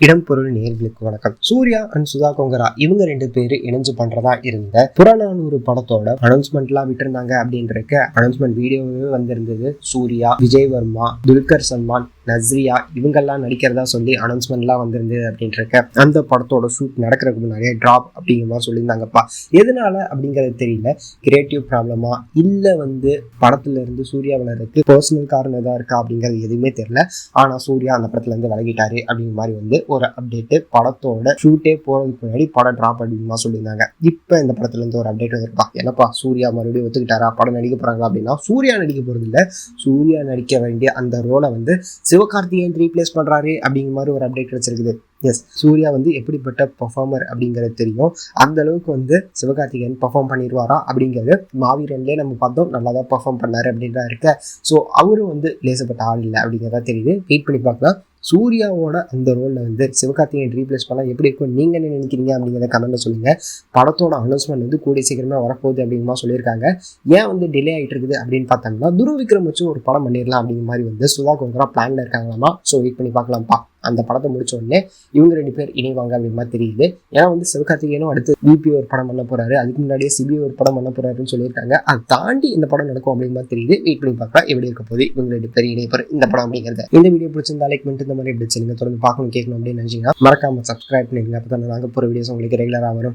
இடம் பொருள் நேர்களுக்கு வணக்கம். சூர்யா அண்ட் சுதா கொங்கரா இவங்க ரெண்டு பேரு இணைஞ்சு பண்றதா இருந்த புறநானூறு படத்தோட அனௌன்ஸ்மெண்ட்லாம் விட்டுருந்தாங்க அப்படின்றக்க அனௌன்ஸ்மெண்ட் வீடியோவே வந்திருந்தது சூர்யா விஜய் வர்மா துல்கர் சல்மான் நஸ்ரியா இவங்கெல்லாம் நடிக்கிறதா சொல்லி அனௌன்ஸ்மெண்ட்லாம் வந்திருந்தது அப்படின்றக்க அந்த படத்தோட ஷூட் நடக்கிறதுக்கு முன்னாடியே ட்ராப் அப்படிங்கிற மாதிரி சொல்லியிருந்தாங்கப்பா. எதனால அப்படிங்கிறது தெரியல. கிரியேட்டிவ் ப்ராப்ளமா இல்லை வந்து படத்துல இருந்து சூர்யா வளர்றதுக்கு பர்சனல் காரணம் எதாவது இருக்கா அப்படிங்கிறது எதுவுமே தெரியல. ஆனா சூர்யா அந்த படத்துல இருந்து விலகிட்டாரு அப்படிங்கிற மாதிரி வந்து ஒரு அப்டேட்டு படத்தோட ஷூட்டே போறதுக்கு முன்னாடி படம் ட்ராப் அப்படிங்கிற சொல்லியிருந்தாங்க. இப்போ இந்த படத்துல இருந்து ஒரு அப்டேட் வந்திருப்பா. என்னப்பா சூர்யா மறுபடியும் ஒத்துக்கிட்டாரா? படம் நடிக்க போறாங்க அப்படின்னா சூர்யா நடிக்க போறது இல்லை சூர்யா நடிக்க வேண்டிய அந்த ரோலை வந்து சிவகார்த்திகேயன் ரீப்ளேஸ் பண்ணுறாரு அப்படிங்கிற மாதிரி ஒரு அப்டேட் கிடச்சிருக்குது. எஸ் சூர்யா வந்து எப்படிப்பட்ட பர்ஃபார்மர் அப்படிங்கிறது தெரியும். அந்த அளவுக்கு வந்து சிவகார்த்திகேயன் பெர்ஃபார்ம் பண்ணிடுவாரா அப்படிங்கிறது மாவீரன்லேயே நம்ம பார்த்தோம். நல்லா தான் பெர்ஃபார்ம் பண்ணாரு அப்படின்றா இருக்க. ஸோ அவரும் வந்து லேசப்பட்ட ஆள் இல்லை அப்படிங்கிறதா தெரியுது. வெயிட் பண்ணி பார்க்கலாம். சூர்யாவோட அந்த ரோலில் வந்து சிவகார்த்திகேயன் ரீப்ளேஸ் பண்ணால் எப்படி இருக்கும்? நீங்கள் என்ன நினைக்கிறீங்க? அப்படிங்கிறத கமெண்ட்டில் சொல்லுங்கள் படத்தோட அனௌன்ஸ்மெண்ட் வந்து கூடிய சீக்கிரமாக வரப்போகுது அப்படிங்கிற மாதிரி சொல்லியிருக்காங்க. ஏன் வந்து டிலே ஆகிட்டு இருக்குது அப்படின்னு பார்த்தோம்னா துருவிக்ரம் வச்சு ஒரு படம் பண்ணிடலாம் அப்படிங்கிற மாதிரி வந்து சுதா கோங்கரா பிளான்ல இருக்காங்களாமா? ஸோ வெயிட் பண்ணி பார்க்கலாம்ப்பா. அந்த படத்தை முடிச்ச உடனே இவங்க ரெண்டு பேர் இணைவாங்க அப்படிங்கிற தெரியுது. ஏன்னா வந்து சிவகார்த்திகேயனும் அடுத்து பிபி ஒரு படம் பண்ண போறாரு. அதுக்கு முன்னாடியே சிபி ஒரு படம் பண்ண போறாருன்னு சொல்லியிருக்காங்க. அதை தாண்டி இந்த படம் நடக்கும் அப்படிங்கிற தெரியுது. வெயிட் பண்ணி பார்க்கலாம். எப்படி இருக்க போது இவங்க ரெண்டு பேர் இணைப்பார் இந்த படம் அப்படிங்கிறத. இந்த வீடியோ பிடிச்சிருந்தா லைக் பண்ணிட்டு இந்த மாதிரி எப்படி தொடர்ந்து பார்க்கணும் கேட்கணும் அப்படின்னு நினைச்சீங்கன்னா மறக்காம சப்ஸ்கிரைப் பண்ணிடுங்க. அப்போ தான் நாங்கள் போகிற வீடியோஸ் உங்களுக்கு ரெகுலராக வரும்.